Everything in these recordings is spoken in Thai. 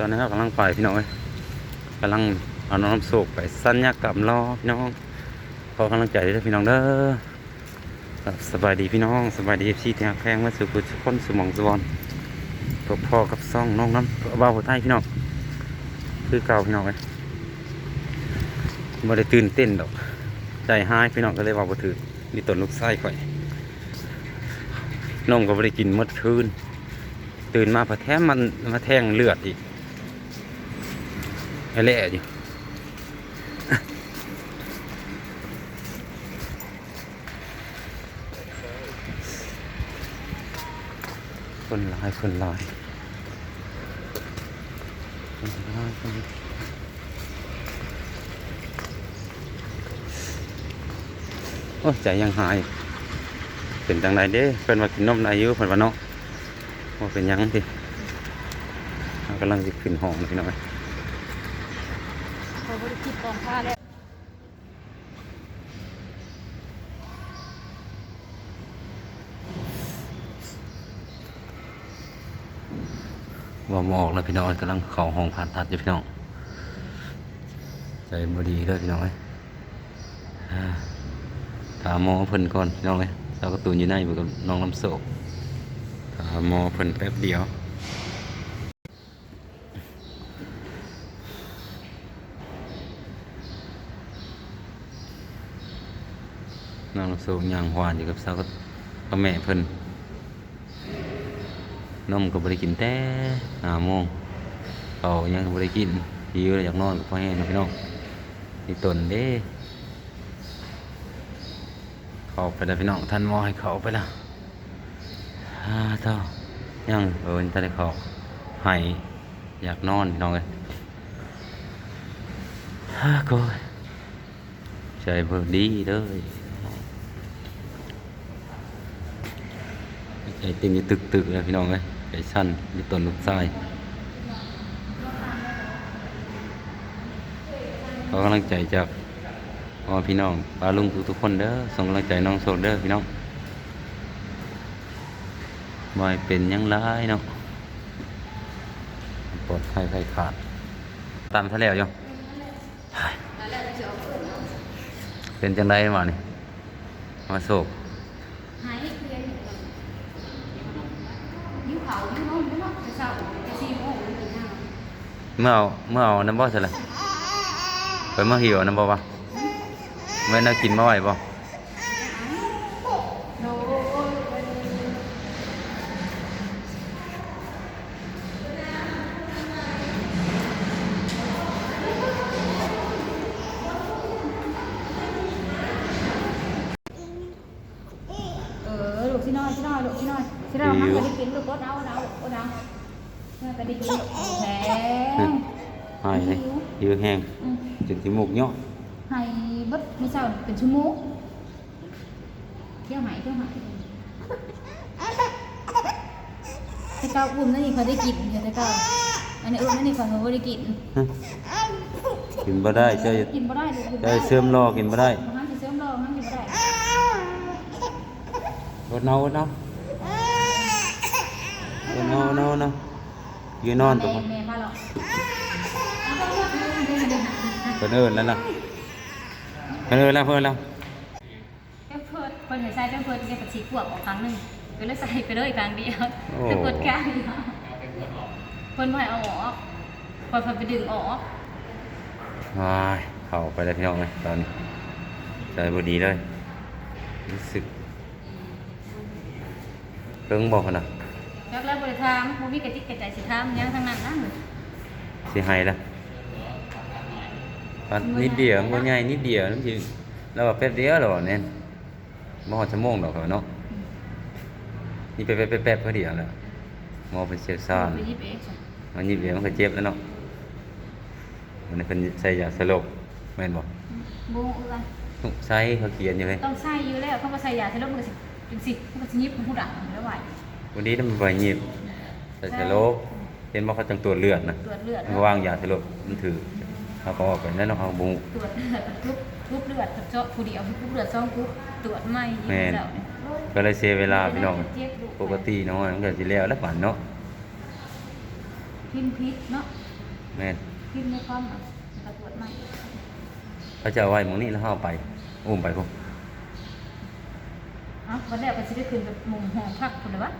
ตอนนี้เรากำลังไปพี่น้องกำลังเอาน้ำโศกไปสัญญากรรมรอพี่น้องขอกำลังใจด้วยพี่น้องเด้อสบายดีพี่น้องสบายดีพี่ที่ฮักแพงมาสู่กุศลสมองสวรรค์พบพ่อกับซ่องน้องน้ำเบาหัวใต้พี่น้องคือเก่าพี่น้องเอ้ยบ่ได้ตื่นเต้นดอก ใจหายพี่น้องก็เลยว่าบ่ถือมีต้นลูกไส้ข่อยน้องก็บ่ได้กินหมดคืน ตื่นมาพอแท้มันมาแทงเลือดอีก ไอ้เละอยู่คนลายคนลายคนลายคนโอ้ใจยังหาย เป็นจังไดเด้เพิ่นว่ากินนมได้อยู่เพิ่นว่าเนาะว่าเป็นยังสิกำลังจะขึ้นห้องนะพี่น้องเอ้ย บริคิดกองผ้าแล้วว่าหมออกแล้วพี่น้องกำลังเข้าห้องผ่าตัดอยู่พี่น้องใจบดีเลยพี่น้องเอ้ยถามหมอเพิ่นก่อนพี่น้องเลยเราก็ตูนอยู่ในอยู่กับน้องลำโศกถามหมอเพิ่นแป๊บเดียว น้องลำโศกย่างหวานอยู่กับสาวกับแม่เพิ่นนมก็บ่ได้กินแต่ห้าโมงเขายังบ่ได้กินหิวอยากนอนก็พอแห้งเนาะพี่น้องนี่ตนเด้เข้าไปแล้วพี่น้องท่านมอให้เขาไปแล้วฮ่าเท่ายังเออท่านได้เขาให้อยากนอนพี่น้องเลยฮ่าก็ใจเบิกดีเด้อ ใจเต็มอยู่ตึกๆเลยพี่น้องเลยใจสั้นมีต้นลูกทรายขอกำลังใจจากพ่อพี่น้องป้าลุงทุกๆคนเด้อส่งกำลังใจน้องโซเด้อพี่น้องบ่ให้เป็นหยังร้ายเนาะปลอดภัยใครขาด ตามทะเลอยู่เป็นจังไรมานี่มาโศก หายเคลียร์อยู่ก่อนยิ้วเขายิ้วน้องยิ้วน้องจะเศร้าจะซีโม่หรือตีห้า เมื่อเอาเมื่อเอาน้ำบ่อใช่เลยไปเมื่อหิวเอาน้ำบ่ปะเมื่อน่ากินมาไหวบ่โน้เออลูกที่น้อยที่น้อยลูกที่น้อยที่เราห้ามไปได้กินลูกก็เอาเอาเอา เอาเมื่อไปได้กินแผลหายเลยหิวแห้งจนจมูกเนาะให้เบิดไม่เศร้าเป็นชั่วโมงเที่ยวหายเที่ยวหายแต่เก้าอุ่นนั่นนี่เขาได้กินเดี๋ยวแต่เก้าอันนี้อุ่นนั่นนี่เขาเขาได้กินกินบ่ได้เจ้าอย่ากินบ่ได้ลูกกินบ่เจ้าได้อย่าเสื่อมรอกินบ่ได้ห้ามจะเสริมรอห้ามกินบ่ได้อดเนาอดเนาอดเนาอดเนาอดเนา ยืนนอนตัวแม่แม่มาหรอกเพิ่นเอิ้นแล้วล่ะเพิ่นเอิ้นแล้วเพิ่นเอิ้นแล้วเพิ่นเพิ่นใส่เพิ่นจะปัดสีขวบออกครั้งหนึงก็เลยใส่ไปเลยครั้งเดียวแต่เปิดกลางเพิ่นบ่ให้เอาออกเพิ่นเพิ่นไปดึงออกว้ายเข้าไปแล้วพี่น้องเอ้ยตอนนี้ใจบ่ดีเลยรู้สึกเพิ่งบอกหั่นน่ะ แล้วแล้วบริธามบ่มีกระจิกกระใจสิทามหยังทั้งนั้นนะสิให้ละปัดนิดเดียวมันบ่ใหญ่นิดเดียวนั่นสิแล้วว่าแป๊บเดียวแล้วว่าแน่นบ่ฮอดชั่วโมงดอกเหรอเนาะนี่แป๊บๆแป๊บๆพอดีเอาแล้วหมอเป็นเชี่ยวชาญไปยิบเองจ้ะมันยิบเดียวมันก็เจ็บแล้วเนาะมันเป็นใส่ยาสลบแม่นบ่บ่เอ้ยต้องใช้เขาเขียนอยู่เลยต้องใส่อยู่แล้วเขามาใส่ยาใส่แล้วมันก็สิจังสิมันก็สิยิบมันหูดังแล้วไหว วันนี้มันบ่อยยิบใส่สลบเห็นบ่เขาจังตรวจเลือดนะตรวจเลือดมันก็วางยาสลบมันถือเขาก็ออกไปแล้วเนาะเอาบุตรวจเลือดทุบทุบเลือดเจาะผู้เดียวทุบเลือดซ่องทุบตรวจไม่ยิบแม่นเจ้าเนี่ยก็เลยเสียเวลาพี่น้องเจ็บลูปกติน้องมันก็สิแล้วแล้วปั่นเนาะพิมพ์พิษเนาะแม่นพิมพ์ในความอะกระตรวจใหม่เขาจะเอาไว้หมองนี้แล้วเฮาเอาไปอุ้มไปพวกเอ้าวันแรกก็สิได้ขึ้นไปมุมห้องพักพุ่นละวะ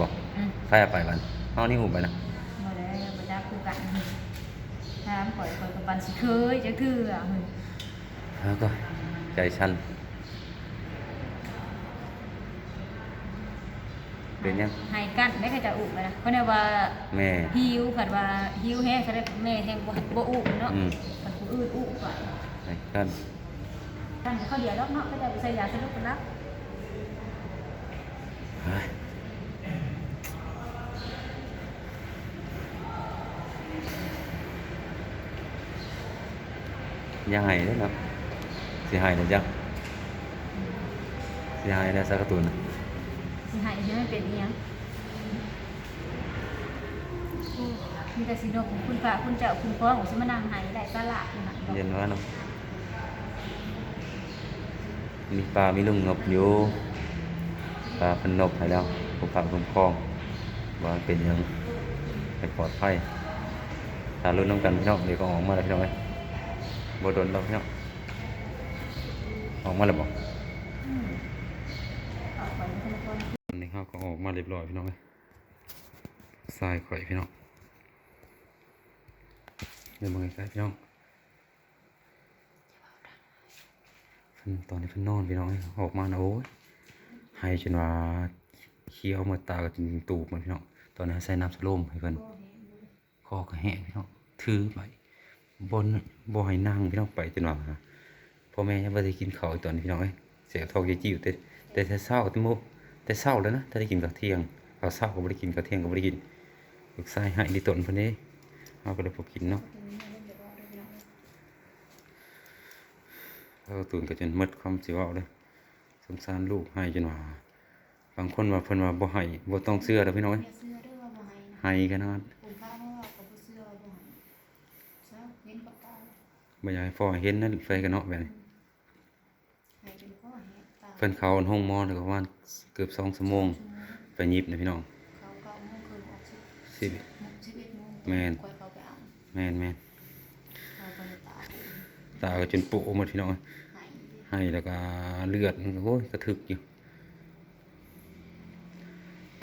บอกอืมใครเอาไปบันเฮานี่อุ้มไปนะบ่ได้บ่ได้คือกันถามข่อยข่อยกับบันสิเคยจะคืออะเฮ้ยแล้วก็ใจชั้นเป็นยังให้กันได้ก็จะอุบไปนะเพราะเนี่ยว่าแม่ หิวผัดว่าหิวแห้งซะได้แม่แห้งบ่บ่อุบเนาะอืม ผัดผู้อื่นอุบไปไอ้กัน กันก็เขาเดียวแล้วเนาะก็จะไปใส่ยาสลบกันแล้ว อย่าให้เด้อเนาะสิให้นะจ๊ะสิให้นะสักการ์ตูนน่ะสิหายยังไม่เป็นอีหยังมีแต่สิโนของคุณพระคุณเจ้าคุณพ่อของสิมานั่งใหายได้สละอยู่หั่นบ่เย็นว่าเนาะมีปลามีลุงนบอยู่ปลาเป็นนบให้แล้วผมฝากคุ้มครองว่ามันเป็นหยังให้ปลอดภัยถ้ารุ่นน้ำกันพี่น้องเดี๋ยวก็ออกมาแล้วพี่น้องเอ้ย บ่โดนเราพี่น้องออกมาแล้วบอกอืมเอาไปคนละคนอันนี้เขาก็ออกมาเรียบร้อยพี่น้องเอ้ยทรายข่อยพี่น้องเดี๋ยวมาใกล้พี่น้องตอนนี้เพิ่นนอนพี่น้องออกมานะโอ้ยให้จนว่าเคี้ยวหมาตาก็จนตูบหมันพี่น้องตอนนี้ใส่น้ำสโลมให้เพิ่นคอก็แห้งพี่น้องถือไป บนบ่ให้นั่งพี่น้องไปจนว่าพ่อแม่ยังบ่ได้กินข้าวอีกตอนนี้พี่น้องเอ้ยเสียท้องจิ้วๆแต่แต่แต่เช้าแต่โมแต่เช้าแล้วนะถ้าได้กินข้าวเที่ยงข้าวเช้าก็บ่ได้กินข้าวเที่ยงก็บ่ได้กินลูกชายให้ในตนเพิ่นเด้เฮาก็เลยบ่กินเนาะเราตื่นก็จนหมดความสิเว้าเลยสงสารลูกให้จนว่าบางคนว่าเพิ่นว่าบ่ให้บ่ต้องเชื่อเด้อพี่น้อยอย่าเสื้อด้วยว่าบ่ให้นะให้กันนะผมพาเพราะว่าเขาบ่เสื้อว่าบ่ให้ เช้าเห็นกับตาบ่อยากให้พ่อเห็นนั่นไฟกันเนาะแบบนี้ให้เป็นข้อแหกตาเพิ่นเข้าห้องหมอแล้วก็ประมาณเกือบ2ชั่วโมงไปยิบนะพี่น้องเขาเก้าโมงคืนออกสิสิสิบเอ็ดโมงแม่นค่อยเข้าไปเอาแม่นแม่นเขาไปตาตาก็จนปุหมดพี่น้อง หายให้แล้วก็เลือดมันก็โอ้ยกระทึกอยู่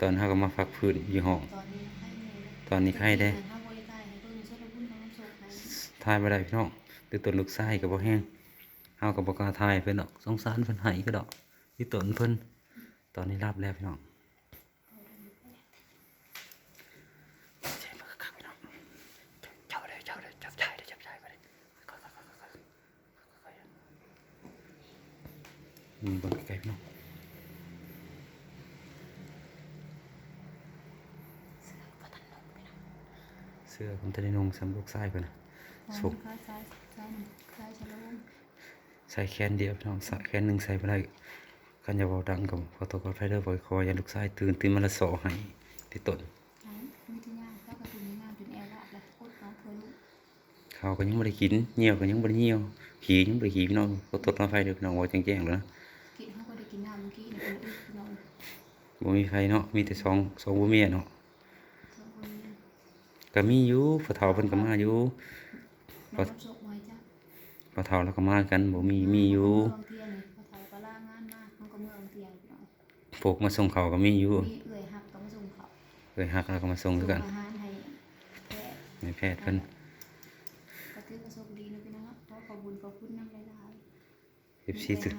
ตอนเฮาก็มาพักฟื้นอยู่ห้อง ตอนนี้ให้แม่ตอนนี้ไข้ได้ถ้าบ่ได้ตายให้เบิ่งซะแล้วบุญน้ำโศก ทายบ่ได้พี่น้องตือตนลูกชายก็บ่แห้งเฮาก็บ่กล้าทายเพิ่นดอกสงสารเพิ่นให้ก็ดอกที่ตนเพิ่นตอนนี้รับแล้วพี่น้องเจ็บมากครับพี่น้องเจ้าเจ้าได้จับชายได้จับชายก็ได้ค่อยๆๆๆๆค่อยๆอืมเบิ่งใกล้ๆพี่น้องเสื้อผมจะได้นุ่งสำลูกชายเพิ่นนะ สุสุกกซ้ายซ้ายซ้ายหนึ่งซ้ายชะโลมใส่แขนเดียวพี่น้องใส่แขนหนึ่งใส่ไปได้กันอย่าเบาดังกับพอตัวก็ไฟเดอร์บอยคอยยันลูกชายตื่นตื่นมาละโสให้ที่ต้นไหนมีที่ย่างแล้วก็ตุนย่างจนแอลลาดแล้วโคตรเอาเพื่อลูกข้าวก็ยังไม่ได้กินเหี่ยวก็ยังไม่ได้เหี่ยวขี่ยังไม่ได้ขี่พี่น้องก็ตดมาไฟเด้อพี่น้องว่าแจ้งๆแล้วนะกินเขาก็ได้กินน้ำเมื่อกี้เนี่ยเป็นอึดน้องบ่มีไฟเนาะมีแต่สองสองบ่มีเนาะเท่าคนนี้ก็มีอยู่พอเฒ่าเพิ่นก็มาอยู่ น้องโศกไว้จ้ะพอเฒ่าแล้วก็มากันบ่มีมีอยู่เมืองเทียนเลยพอเฒ่าก็ล่างานมาเขาก็เมืองเทียนพี่น้องพวกมาส่งข้าวก็มีอยู่มีเอื่อยหักก็มาส่งเขาเคยฮักแล้วก็มาส่งคือกันอาหารให้แพทย์ในแพทย์เพิ่นก็ถือว่าโชคดีนะพี่น้องเพราะขอบคุญขอบคุณน้ำหลาย FC ๆสุด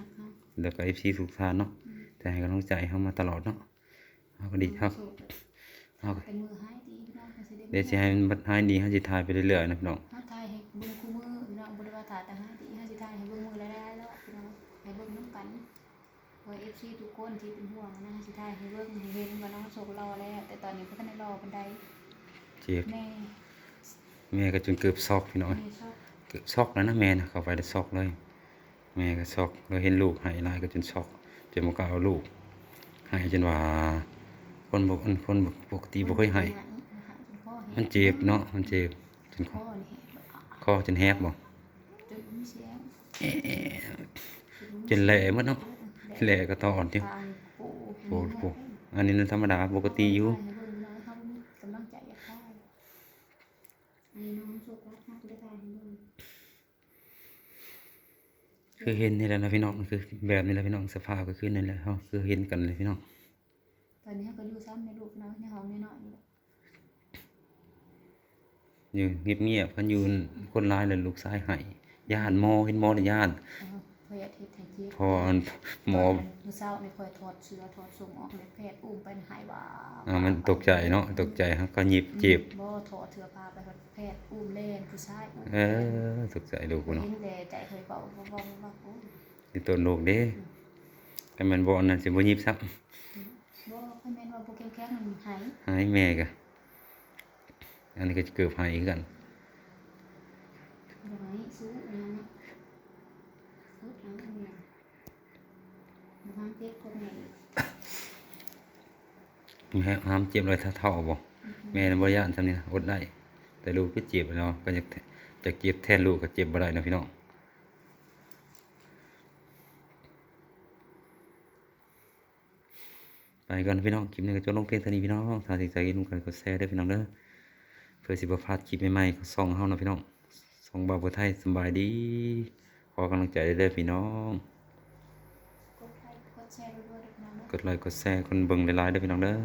แล้วก็ FC สุขทานเนาะแต่ให้กำลังใจเฮามาตลอดเนาะเฮาก็ดีครับเฮาก็แต่มือหายดีพี่น้องก็สิได้เดี๋ยวจะให้มันหายดีให้สิทายไปเรื่อยๆนะพี่น้องเฮาทาย ถายแต่หายดีเฮาสิทายให้เบิ่งมือหลายๆแล้วพี่น้องให้เบิ่งนํกันว่า FC ทุกคนที่เป็นห่วงนะเฮาสิทายให้เบิ่งให้เห็นว่าน้องโชครอแล้วแต่ตอนนี้เพิ่นทันได้รอปานใดเจ็บแม่แม่ก็จนเกือบซอกพี่น้องเกือบซอกแล้วนะแม่นะเข้าไปได้ซอกเลย แม่ก็ซอกเราเห็นลูกหายลายก็จนซอกจนบ่กล้าเอาลูกหายจนว่าคนบ่คนคนบ่ปกติบ่เคยหายมันเจ็บเนาะมันเจ็บจนคอจนแหบบ่ จนแหล่หมดเนาะแหล่ก็ตอนที่ทางปูโอ้โหอันนี้มันธรรมดาปกติอยู่ให้เบิ่งน้อยเฮามีกำลังใจอยากได้อันนี้น้องโชครักนักได้ทายให้เบิ่งคือเห็นนี่แหละนะพี่น้องคือแบบนี้แหละพี่น้องสภาพก็คือนั่นแหละเฮาคือเห็นกันเลยพี่น้องตอนนี้เขาก็อยู่ซ้ำในลูกเนาะในห้องน้อยๆนี่แหละอยู่เงียบๆกันอยู่คนร้ายเลยลูกชายให้ ญาติหมอเห็นหมอในญาติเอาพยาธิไทยจีพอหมอมื้อเช้านี่ค่อยถอดเสื้อถอดทรงออกเลยแพทย์อุ้มไปหายว่าอ่ามันตกใจเนาะตกใจครับก็หยิบเจ็บบ่ถอดเสื้อผ้าไปแพทย์อุ้มเล่นผู้ชายอุ้มเออตกใจลูกกูเนาะเห็นแต่ใจเคยเบาเบาเบาเบาโอ้ยนี่ตัวลูกเด้แต่มันบ่อันนั้นสิบ่หยิบซับบ่ค่อยแม่นว่าบ่แข็งๆมันหายหายแม่กะอันนี้ก็จะเกือบหายคือกัน บ่หายสู้อีหยังนะสู้หยังอันเนี้ยบ่หายเจ็บคนไหนแม่ห้ามเจ็บเลยถ้าเท่าบ่แม่น่ะบ่ย่านซำนี้นะอดได้ แต่ลูกก็เจ็บเนาะก็จะจะเจ็บแทนลูกก็เจ็บบ่ได้นะพี่น้องไปก่อนพี่น้องคลิปนี้ก็จบลงเพียงเท่านี้พี่น้องถ้าสิใจนุ่มกันกดแชร์ด้วยพี่น้องเด้อเพื่อสิบ่พลาดคลิปใหม่ๆของช่องเฮานะพี่น้อง ช่องบ่าวบัวไทยสำบายดี ขอกำลังใจเด้อพี่น้อง กดไลค์กดแชร์ด้วยๆเด้อพี่น้องเด้อกดไลค์กดแชร์คนเบิ่งหลายๆเด้อพี่น้องเด้อ